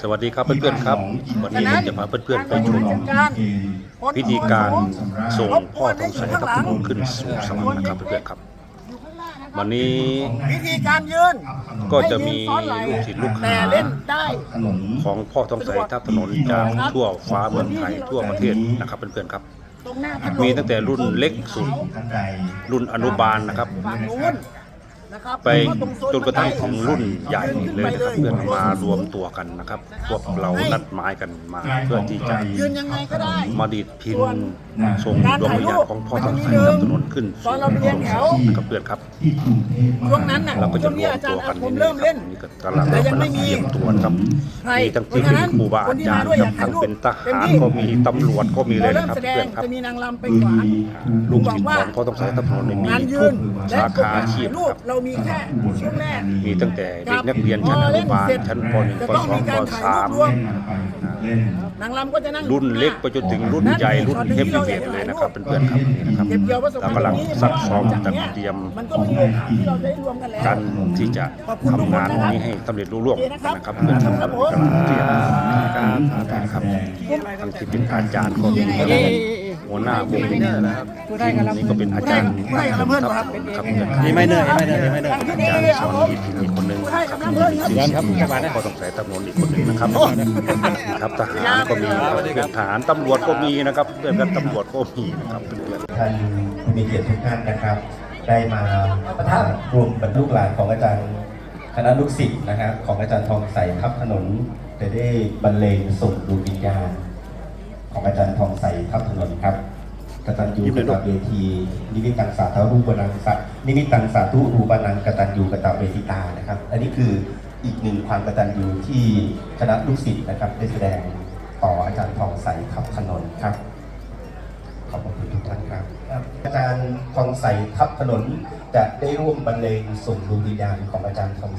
สวัสดีครับเพื่อนๆครับ วันนี้ผมจะพาเพื่อนๆไปชมพิธีการส่งพ่อทองใสครับทุกคนขึ้นสู่สวรรค์นะครับเพื่อนๆครับ วันนี้วิธีการยืนก็จะมีให้ยืนซ้อนไหลูกศิษย์ลูกหาแต่เล่นได้ของพ่อทองใสทับถนนจากทั่วฟ้าเมืองไทยทั่วประเทศนะครับเพื่อนๆครับตรงหน้าพัดลมีตั้งแต่รุ่นเล็กสุดรุ่นอนุบาลนะครับ ฝั่งนู้นนะครับไปจนกระทั่งถึงรุ่นใหญ่เลยนะครับเพื่อนมารวมตัวกันนะครับ พวกเรานัดหมายกันมาเพื่อที่จะยืนยังไงก็ได้ มาดีดพินส่งดวงวิญญาณของพ่อทองใสทับถนนขึ้นสู่นะครับเพื่อนครับช่วงนั้นน่ะเราก็ช่จะวงรนี้วมอาจาตัรวย์กัอานคมนี่เริ่มนะคเล่รับนนี่ก็กำลังเรากำลังเตรียมตัวนะครับใครมีทั้งที่เป็นครูบาอาจารย์ครับทั้งเป็นทหารก็มีตำรวจก็มีเลเรายเริ่นะมครับแสดเพื่งอนครับจะมีนางรำไปขวานลูกศิษย์ของพ่อต้องใช้ทับถนนมีงานยืทุนกสาขาอาชีพรูคปรับเรามีแค่ช่วงแรก มีตั้งแต่เด็กนักเรียนชั้นอนุบาลชั้นป .1 ป .2 ป .3 นางรำก็จะนั่งรุ่นเล็กไปจนถึงรุ่นใหญ่รุ่นเฮฟวีเวทเลยนะครับเพื่อนๆครับนี่นะครับเก็บเกี่ยวประสบเราการณ์กำลังนี้ซักซ้อมจัดเตรียมมันก็ไม่มีโอกาสที่เราจะได้รวมกันแล้วกันที่จะทำงานนี้ให้สำเร็จรุ่ร่วงนะครับเพื่อนๆครับกำลังเตรียมการนะครับทั้งที่เป็นอาจารย์ก็มี หัวหน้าวงนี้นะครับนี่ก็เป็นอาจารย์ครับเพื่อนครับนี่ไม่เหนื่อยไม่เหนื่อยไม่เหนื่อยอาจารย์สอนอีกอีกคนหนึ่งใช่ครับเพื่อนครับย้อนครับก็ต้องใส่ตำรวจอีกคนหนึ่งนะครับครับทหารก็มีเพื่อนทหารตำรวจก็มีนะครับเพื่อนกันตำรวจก็มีนะครับเพื่อนๆท่านผู้มีเกียรติทุกท่านนะครับ ได้มาประทับรวมกับลูกหลานของอาจารย์คณะลูกศิษย์นะครับของอาจารย์ทองใสทับถนนจะได้บรรเลงส่งดวงวิญญาณของอาจารย์ทองใสทับถนนครับก ตัญญูกตเวทีนิมิตังสาธุรูปนังสันิมิตังสาธุรูปนังกตัญญูกตเวทิตานะครับ อันนี้คืออีกหนึ่งความกตัญญูที่คณะลูกศิษย์นะครับ ได้แสดงต่ออาจารย์ทองใสทับถนนครับขอบคุณทุกท่านครับ อาจารย์ทองใสทับถนนจะได้ร่วมบรรเลงส่งดวงวิญญาณของอาจารย์ทอง